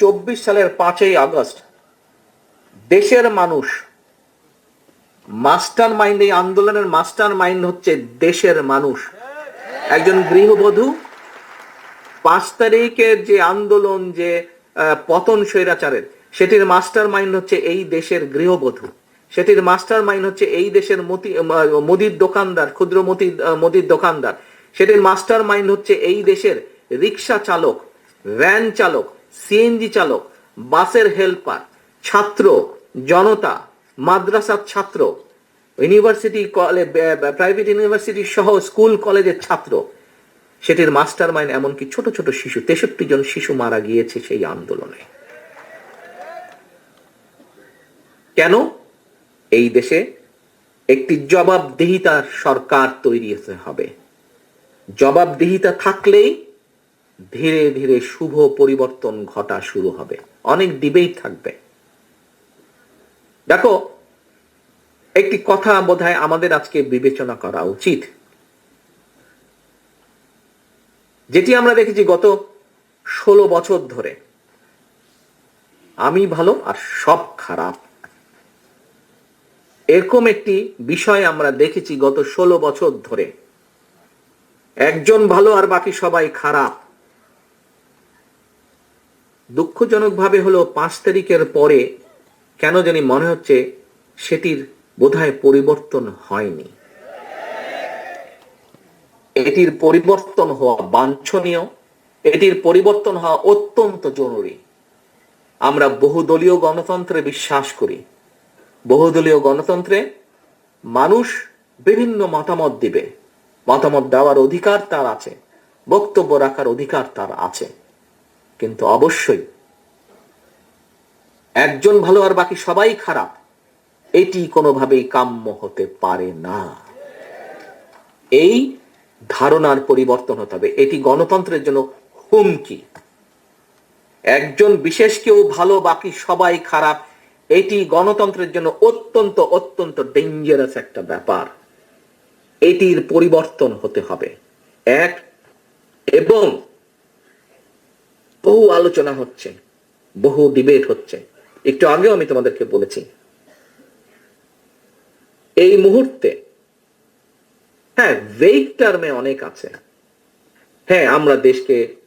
দু সালের পাঁচই আগস্ট, দেশের মানুষ মাস্টার মাইন্ড এই আন্দোলনের মাস্টার মাইন্ড হচ্ছে দেশের মানুষ। একজন গৃহবধূ, পাঁচ তারিখের যে আন্দোলন, যে পতন স্বৈরাচারের, সেটির মাস্টার মাইন্ড হচ্ছে এই দেশের গৃহবধূ। সেটির মাস্টার মাইন্ড হচ্ছে এই দেশের মতি মুদির দোকানদার, ক্ষুদ্র মতি মুদির দোকানদার। সেটির মাস্টার মাইন্ড হচ্ছে এই দেশের রিক্সা চালক, ভ্যান চালক, সিএনজি চালক, বাসের হেল্পার, ছাত্র, জনতা, মাদ্রাসার ছাত্র, ইউনিভার্সিটি কলেজ প্রাইভেট ইউনিভার্সিটি সহ স্কুল কলেজের ছাত্র। সেটির মাস্টার মাইন্ড এমনকি ছোট ছোট শিশু, তেষট্টি জন শিশু মারা গিয়েছে সেই আন্দোলনে। কেন? এই দেশে একটি জবাবদিহিতার সরকার তৈরি হতে হবে। জবাবদিহিতা থাকলেই ধীরে ধীরে শুভ পরিবর্তন ঘটা শুরু হবে। অনেক ডিবেট থাকবে। দেখো, একটি কথা বোধহয় আমাদের আজকে বিবেচনা করা উচিত। যেটি আমরা দেখেছি গত ষোলো বছর ধরে। আমি ভালো আর সব খারাপ। এরকম একটি বিষয় আমরা দেখেছি গত ষোলো বছর ধরে। একজন ভালো আর বাকি সবাই খারাপ। দুঃখজনকভাবে হলো পাঁচ তারিখের পরে কেন জানি মনে হচ্ছে সেটির বোধহয় পরিবর্তন হয়নি। এটির পরিবর্তন হওয়া বাঞ্ছনীয়, এটির পরিবর্তন হওয়া অত্যন্ত জরুরি। আমরা বহুদলীয় গণতন্ত্রে বিশ্বাস করি। বহুদলীয় গণতন্ত্রে মানুষ বিভিন্ন মতামত দিবে। মতামত দেওয়ার অধিকার তার আছে, বক্তব্য রাখার অধিকার তার আছে। কিন্তু অবশ্যই একজন ভালো আর বাকি সবাই খারাপ, এটি কোনোভাবেই কাম্য হতে পারে না। এই ধারণার পরিবর্তন হতে হবে। এটি গণতন্ত্রের জন্য হুমকি। একজন বিশেষ কেউ ভালো বাকি সবাই খারাপ, এটি গণতন্ত্রের জন্য অত্যন্ত অত্যন্ত ডেঞ্জারাস একটা ব্যাপার। এটির পরিবর্তন হতে হবে। এক, এবং বহু আলোচনা হচ্ছে, বহু ডিবেট হচ্ছে। একটু আগেও আমি তোমাদেরকে বলেছি। এই মুহূর্তে হ্যাঁ টার্মে অনেক আছে। হ্যাঁ আমরা দেশকে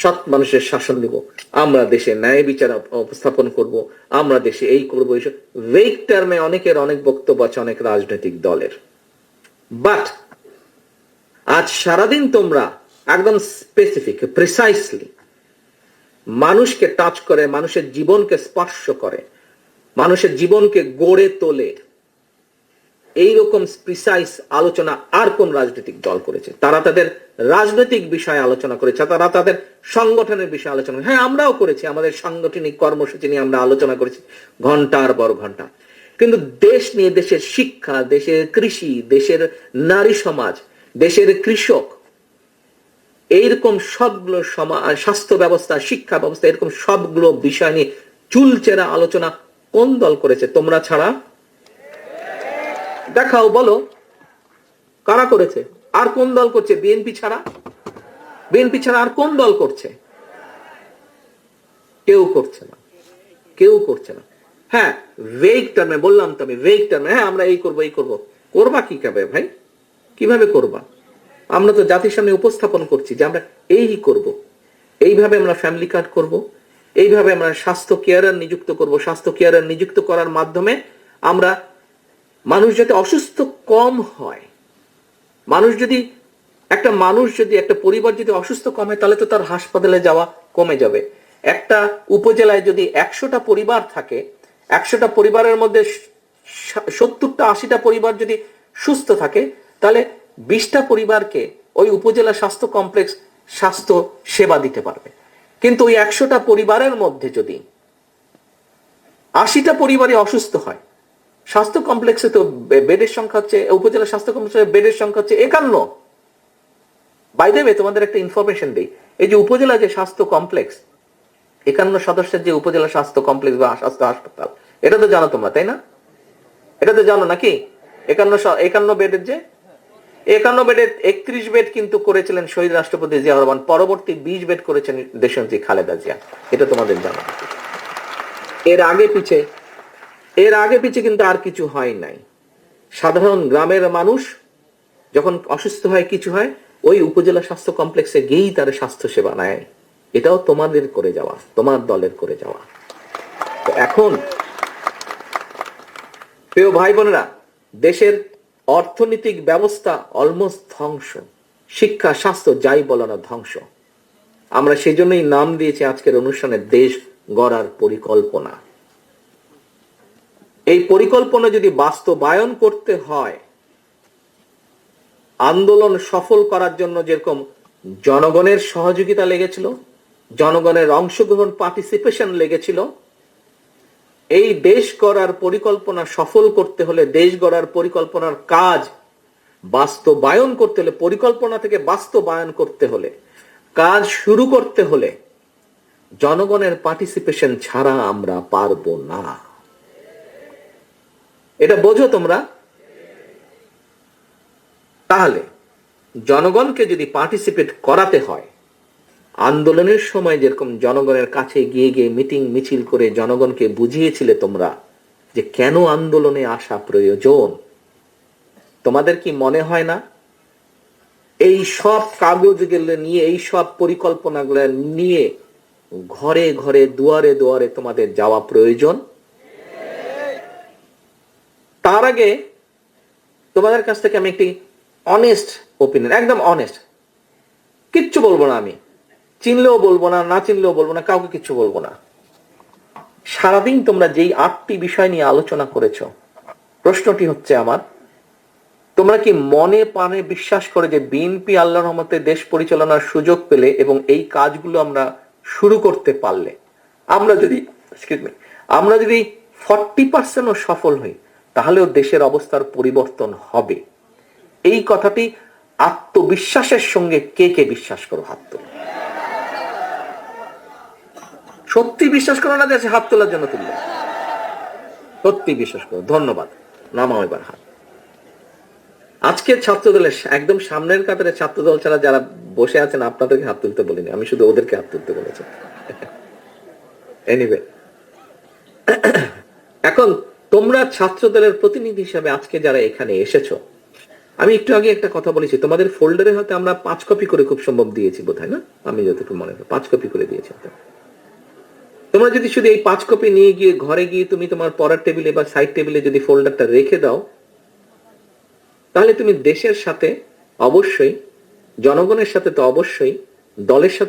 সৎ মানুষের শাসন দিব আমরা দেশে ন্যায় বিচার উপস্থাপন করব। আমরা দেশে এই করব, এইসব। ভেগ টার্মে অনেকের অনেক বক্তব্য আছে অনেক রাজনৈতিক দলের। বাট আজ সারাদিন তোমরা একদম স্পেসিফিক প্রিসাইসলি মানুষকে টাচ করে, মানুষের জীবনকে স্পর্শ করে, মানুষের জীবনকে গড়ে তোলে এইরকম প্রিসাইস আলোচনা আর কোন রাজনৈতিক দল করেছে? তারা তাদের রাজনৈতিক বিষয়ে আলোচনা করেছে, তারা তাদের সংগঠনের বিষয়ে আলোচনা হ্যাঁ আমরাও করেছি, আমাদের সাংগঠনিক কর্মসূচি নিয়ে আমরা আলোচনা করেছি, ঘণ্টার পর ঘণ্টা। কিন্তু দেশ নিয়ে, দেশের শিক্ষা, দেশের কৃষি, দেশের নারী সমাজ, দেশের কৃষক, এইরকম সবগুলো সমা- স্বাস্থ্য ব্যবস্থা, শিক্ষা ব্যবস্থা, এরকম সবগুলো বিষয় নিয়ে চুলচেরা আলোচনা কোন দল করেছে? তোমরা ছাড়া দেখাও, বলো। কারা করেছে? আর কোন দল করছে? বিএনপি ছাড়া? বিএনপি ছাড়া আর কোন দল করছে? কেউ করছে না। কেউ করছে না। হ্যাঁ ভেগ টার্মে বললাম তো আমি ভেগ টার্মে হ্যাঁ আমরা এই করব এই করব। করবা কি খাবে ভাই? কীভাবে করবা? আমরা তো জাতির সামনে উপস্থাপন করছি যে আমরা এই করব। এইভাবে আমরা ফ্যামিলি কার্ড করব। এইভাবে আমরা স্বাস্থ্য কেয়ারার নিযুক্ত করব। স্বাস্থ্য কেয়ারার নিযুক্ত করার মাধ্যমে আমরা মানুষ যাতে অসুস্থ কম হয়, মানুষ যদি, একটা মানুষ যদি, একটা পরিবার যদি অসুস্থ কম তাহলে তো তার হাসপাতালে যাওয়া কমে যাবে। একটা উপজেলায় যদি একশোটা পরিবার থাকে, একশোটা পরিবারের মধ্যে সত্তরটা, আশিটা পরিবার যদি সুস্থ থাকে, তাহলে বিশটা পরিবারকে ওই উপজেলা স্বাস্থ্য কমপ্লেক্স স্বাস্থ্য সেবা দিতে পারবে। কিন্তু ওই একশোটা পরিবারের মধ্যে যদি আশিটা পরিবারে অসুস্থ হয় স্বাস্থ্য কমপ্লেক্সে তো বেডের সংখ্যা হচ্ছে, উপজেলা স্বাস্থ্য কমপ্লেক্সে বেডের সংখ্যা হচ্ছে একান্ন। বাই দেবে তোমাদের একটা ইনফরমেশন দিই। এই যে উপজেলা যে স্বাস্থ্য কমপ্লেক্স, একান্ন সদস্যের যে উপজেলা স্বাস্থ্য কমপ্লেক্স বা স্বাস্থ্য হাসপাতাল, এটা তো জানো তোমরা, তাই না? এটা তো জানো নাকি? একান্ন একান্ন বেডের যে একান্ন বেডের একত্রিশ বেড কিন্তু করেছিলেন শহীদ রাষ্ট্রপতি জিয়া রহমান, পরবর্তী বিশ বেড করেছেন দেশনেত্রী খালেদা জিয়া। এটা তোমাদের জানা। এর আগে পিছে এর আগে পিছে কিন্তু আর কিছু হয় নাই। সাধারণ গ্রামের মানুষ যখন অসুস্থ হয়, কিছু হয়, ওই উপজেলা স্বাস্থ্য কমপ্লেক্সে গিয়েই তার স্বাস্থ্য সেবা নেয়। এটাও তোমাদের করে যাওয়া, তোমার দলের করে যাওয়া। এখন, প্রিয় ভাই বোনেরা, দেশের অর্থনৈতিক ব্যবস্থা অলমোস্ট ধ্বংস। শিক্ষা, স্বাস্থ্য, যাই বলো না ধ্বংস। আমরা সেজন্যই নাম দিয়েছি আজকের অনুষ্ঠানে দেশ গড়ার পরিকল্পনা। এই পরিকল্পনা যদি বাস্তবায়ন করতে হয়, আন্দোলন সফল করার জন্য যেরকম জনগণের সহযোগিতা লেগেছিল, জনগণের অংশগ্রহণ পার্টিসিপেশন লেগেছিল, এই দেশ গড়ার পরিকল্পনা সফল করতে হলে, দেশ গড়ার পরিকল্পনার কাজ বাস্তবায়ন করতে হলে, পরিকল্পনা থেকে বাস্তবায়ন করতে হলে, কাজ শুরু করতে হলে, জনগণের পার্টিসিপেশন ছাড়া আমরা পারব না। এটা বোঝো তোমরা। তাহলে জনগণকে যদি পার্টিসিপেট করাতে হয়, আন্দোলনের সময় যেরকম জনগণের কাছে গিয়ে গিয়ে মিটিং মিছিল করে জনগণকে বুঝিয়েছিলে তোমরা যে কেন আন্দোলনে আসা প্রয়োজন, তোমাদের কি মনে হয় না? এই সব কাগজগুলো নিয়ে, এই সব পরিকল্পনাগুলো নিয়ে ঘরে ঘরে, দুয়ারে দুয়ারে তোমাদের যাওয়া প্রয়োজন। তার আগে তোমাদের কাছ থেকে আমি একটি অনেস্ট ওপিনিয়ন একদম অনেস্ট কিচ্ছু বলব না আমি। চিনলেও বলব না না চিনলেও বলব না, কাউকে কিচ্ছু বলব না। সারাদিন তোমরা যেই আটটি বিষয় নিয়ে আলোচনা করেছ, প্রশ্নটি হচ্ছে আমার, তোমরা কি মনে প্রাণে বিশ্বাস করে যে বিএনপি আল্লাহ রহমতে দেশ পরিচালনার সুযোগ পেলে এবং এই কাজগুলো আমরা শুরু করতে পারলে? আমরা যদি আমরা যদি ফর্টি পার্সেন্টও সফল হই তাহলেও দেশের অবস্থার পরিবর্তন হবে। এই কথাটি আত্মবিশ্বাসের সঙ্গে কে কে বিশ্বাস করো হাত তোলো। সত্যি বিশ্বাস করো না দেশে হাত তোলার জন্য তুললে সত্যি বিশ্বাস করো। ধন্যবাদ। নামাও এবার হাত। আজকের ছাত্রদলের একদম সামনের কাতারে ছাত্রদল ছাড়া যারা বসে আছেন, আপনাদেরকে হাত তুলতে বলিনি। আমি শুধু ওদেরকে হাত তুলতে বলেছি। এনিওয়ে এখন তোমরা ছাত্র দলের প্রতিনিধি হিসাবে আজকে যারা এখানে এসেছ, আমি একটু আগে একটা কথা বলেছি, তোমাদের ফোল্ডারে হয়তো আমরা পাঁচ কপি করে খুব সম্ভব দিয়েছি বোধ না? আমি যতটুকু মনে করি, পাঁচ কপি করে দিয়েছি তোমরা যদি শুধু এই পাঁচ কপি নিয়ে গিয়ে ঘরে গিয়ে তুমি তোমার পড়ার টেবিলে বা সাইড টেবিলে যদি ফোল্ডারটা রেখে দাও, তাহলে তুমি দেশের সাথে অবশ্যই, জনগণের সাথে তো অবশ্যই, দলের সাথে